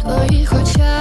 Твоїх очах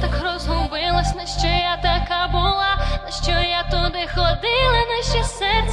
так розгубилась, на що я така була, на що я туди ходила, на що серце.